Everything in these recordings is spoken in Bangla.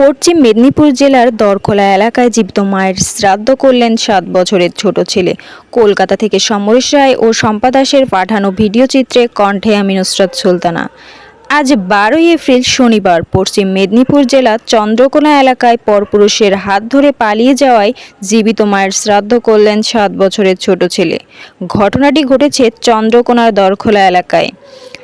পশ্চিম মেদিনীপুর জেলার দরখোলা এলাকায় জীবিত মায়ের শ্রাদ্ধ করলেন সাত বছরের ছোট ছেলে। কলকাতা থেকে সমরেশ রায় ও শম্পা দাসের পাঠানো ভিডিও চিত্রে কণ্ঠে আমি নুসরাত সুলতানা। আজ বারোই এপ্রিল শনিবার পশ্চিম মেদিনীপুর জেলার চন্দ্রকোনা এলাকায় পরপুরুষের হাত ধরে পালিয়ে যাওয়ায় জীবিত মায়ের শ্রাদ্ধ করলেন সাত বছরের ছোট ছেলে। ঘটনাটি ঘটেছে চন্দ্রকোনার দরখোলা এলাকায়।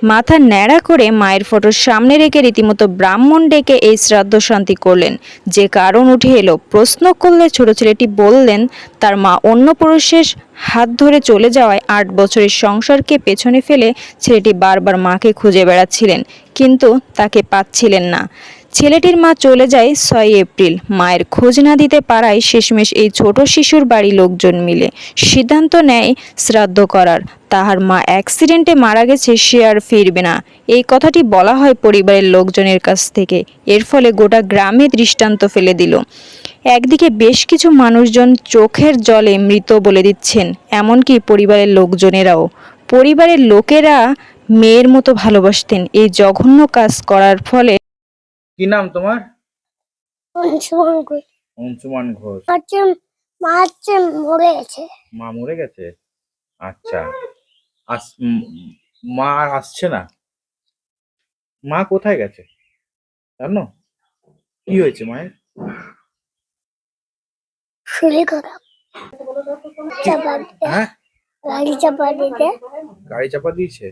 মাথা ন্যাড়া করে মায়ের ফটোর সামনে রেখে রীতিমতো ব্রাহ্মণ ডেকে এই শ্রাদ্ধ শান্তি করলেন। যে কারণ উঠে এলো, প্রশ্ন করলে ছোট ছেলেটি বললেন, তার মা অন্য পুরুষের হাত ধরে চলে যাওয়ায় আট বছরের সংসারকে পেছনে ফেলে ছেলেটি বারবার মাকে খুঁজে বেড়াচ্ছিলেন, কিন্তু তাকে পাচ্ছিলেন না। ছেলেটির মা চলে যায় ছয় এপ্রিল। মায়ের খোঁজ না দিতে পারায় শেষমেশ এই ছোট শিশুর বাড়ি লোকজন মিলে সিদ্ধান্ত নেয় শ্রাদ্ধ করার। তাহার মা অ্যাক্সিডেন্টে মারা গেছে সে আর ফিরবে না। এই কথাটি বলা হয় পরিবারের লোকজনের কাছ থেকে। এর ফলে গোটা গ্রামে দৃষ্টান্ত ফেলে দিল। একদিকে বেশ কিছু মানুষজন চোখের জলে মৃত বলে দিচ্ছেন, এমনকি পরিবারের লোকজনেরাও। পরিবারের লোকেরা মেয়ের মতো ভালোবাসতেন। এই জঘন্য কাজ করার ফলে কি নাম তোমার? অংশগ্রহণ করি অংশুমান ঘোষ। হচ্ছে মা হচ্ছে মরে গেছে। মা মরে গেছে? আচ্ছা। আস মা আর আসছে না? মা কোথায় গেছে? জানো? কি হয়েছে মায়ের? শরীর খারাপ চাপা হ্যাঁ? গাড়ি চাপা দিতে। গাড়ি চাপা দিয়েছে?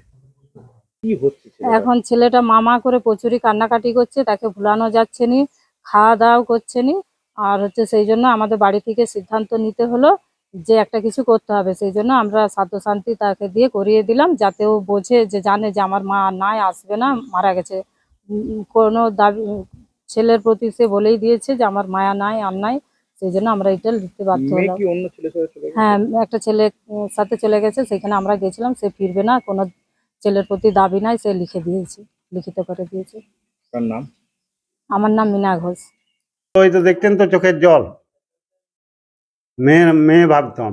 এখন ছেলেটা মামা করে প্রচুরই কান্নাকাটি করছে তাকে ভুলানো যাচ্ছে নি খাওয়া দাওয়াও করছে নি আর হচ্ছে সেই জন্য আমাদের বাড়ি থেকে সিদ্ধান্ত নিতে হলো যে একটা কিছু করতে হবে। সেই জন্য আমরা সাধ্য শান্তি তাকে দিয়ে করিয়ে দিলাম যাতে ও বোঝে যে জানে যে আমার মা নাই আসবে না মারা গেছে। কোনো দাবি ছেলের প্রতি সে বলেই দিয়েছে যে আমার মায়া নাই আর নাই সেই জন্য আমরা এটা লিখতে বাধ্য হলাম? হ্যাঁ একটা ছেলে উম, সাথে চলে গেছে সেখানে আমরা গেছিলাম সে ফিরবে না কোনো ছেলের প্রতি দাবি নাই সে লিখে দিয়েছে লিখিত করে দিয়েছে। তার নাম? আমার নাম মিনা ঘোষ। ওই তো দেখতেন তো চোখের জল। মেয়ে মেয়ে ভাবতাম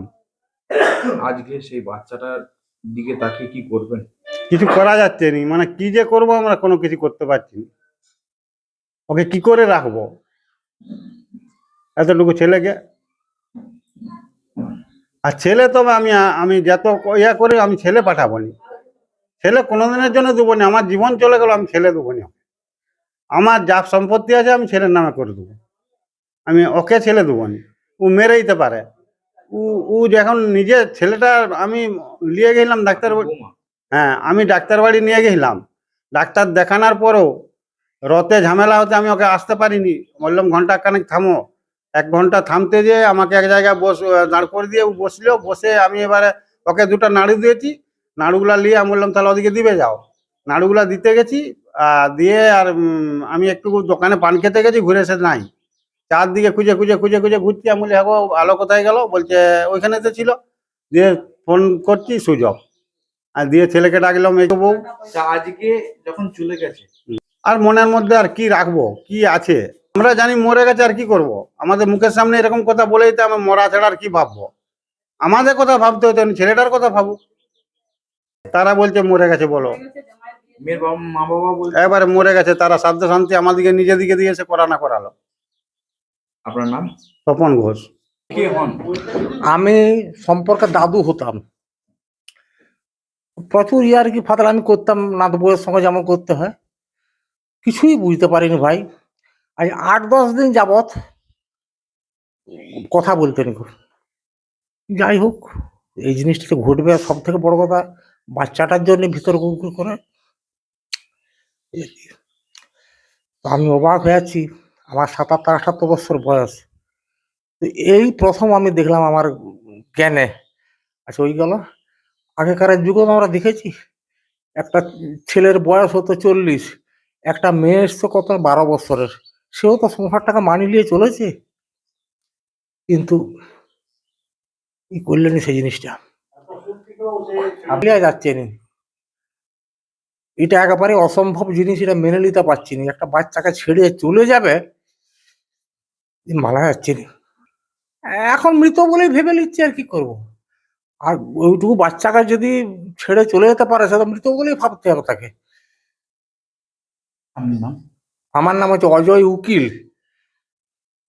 আজকে সেই বাচ্চাটার দিকে তাকিয়ে কি করবেন? কিছু করা যাচ্ছে নি। মানে কি যে করব আমরা কোনো কিছু করতে পারছি না। ওকে কি করে রাখব? এতটুকু ছেলেকে? আর ছেলে তবে আমি আমি যত ইয়া করে আমি ছেলে পাঠাবো নি। ছেলে কোনোদিনের জন্য দেবো না আমার জীবন চলে গেল আমি ছেলে দেবো না। আমার যা সম্পত্তি আছে আমি ছেলের নামে করে দেবো। আমি ওকে ছেলে দেবো না ও মেরে দিতে পারে। ও ও যখন নিজে ছেলেটা আমি নিয়ে গেলাম ডাক্তার বাড়ি- হ্যাঁ আমি ডাক্তার বাড়ি নিয়ে গেছিলাম ডাক্তার দেখানোর পরও রতে ঝামেলা হতে আমি ওকে আসতে পারিনি। বললাম ঘণ্টা খানেক থামো। এক ঘণ্টা থামতে দিয়ে আমাকে এক জায়গায় বস দাঁড় করে দিয়ে ও বসল। বসে আমি এবারে ওকে দুটো নাড়ু দিয়েছি। নাড়ুগুলা নিয়ে আমি বললাম তাহলে ওদিকে দিবে যাও। নাড়ুগুলা দিতে গেছি দিয়ে আর আমি একটু দোকানে পান খেতে গেছি ঘুরে এসে নাই। চারদিকে খুঁজে খুঁজে খুঁজে খুঁজে ঘুরছি আমি বলি হ্যাঁ আলো কোথায় গেল? বলছে ওইখানে তো ছিল। দিয়ে ফোন করছি সুযোগ আর দিয়ে ছেলেকে ডাকলাম এই বউ। আজকে যখন চলে গেছে আর মনের মধ্যে আর কি রাখব কি আছে? আমরা জানি মরে গেছে আর কি করব। আমাদের মুখের সামনে এরকম কথা বলে দিতে আমি মরা ছাড়া আর কি ভাববো? আমাদের কথা ভাবতে হতো ছেলেটার কথা ভাবুক। তারা বলছে মরে গেছে বলো। মেয়ের বাবা মা বাবা বলছে? এবারে মরে গেছে তারা সাধ্য শান্তি আমাদেরকে নিজে দিকে দিয়েছে করা না করালো। আপনার নাম? তপন ঘোষ। কে হন? আমি সম্পর্কে দাদু হতাম। প্রচুর ইয়ার কি ফাতাল আমি করতাম নাত বউয়ের সঙ্গে যেমন করতে হয়। কিছুই বুঝতে পারিনি ভাই। আজ আট দশ দিন যাবত কথা বলতেন খুব যাই হোক এই জিনিসটা তো ঘটবে সব থেকে বড় কথা বাচ্চাটার জন্য ভিতর গুড় করে। আমি অবাক হয়ে আছি, আমার সাতাত্তর আটাত্তর বছর বয়স। এই প্রথম আমি দেখলাম আমার জ্ঞানে। আচ্ছা ওই গেল। আগেকার যুগে তো আমরা দেখেছি, একটা ছেলের বয়স হতো চল্লিশ, একটা মেয়ে এসছে কত বারো বছরের। সেও তো সংসারটাকে মানিয়ে নিয়ে চলেছে। কিন্তু কি করলেন সেই জিনিসটা? ভাবলিয়া যাচ্ছে না। এটা একেবারে অসম্ভব জিনিস এটা মেনে নিতে পারছি না। একটা বাচ্চাকে ছেড়ে চলে যাবে মানা যাচ্ছে না। এখন মৃত বলেই ভেবে নিচ্ছে আর কি করব। আর ওইটুকু বাচ্চাকে যদি ছেড়ে চলে যেতে পারে সেটা মৃত বলেই ভাবতে হবে তাকে। নাম? আমার নাম হচ্ছে অজয় উকিল।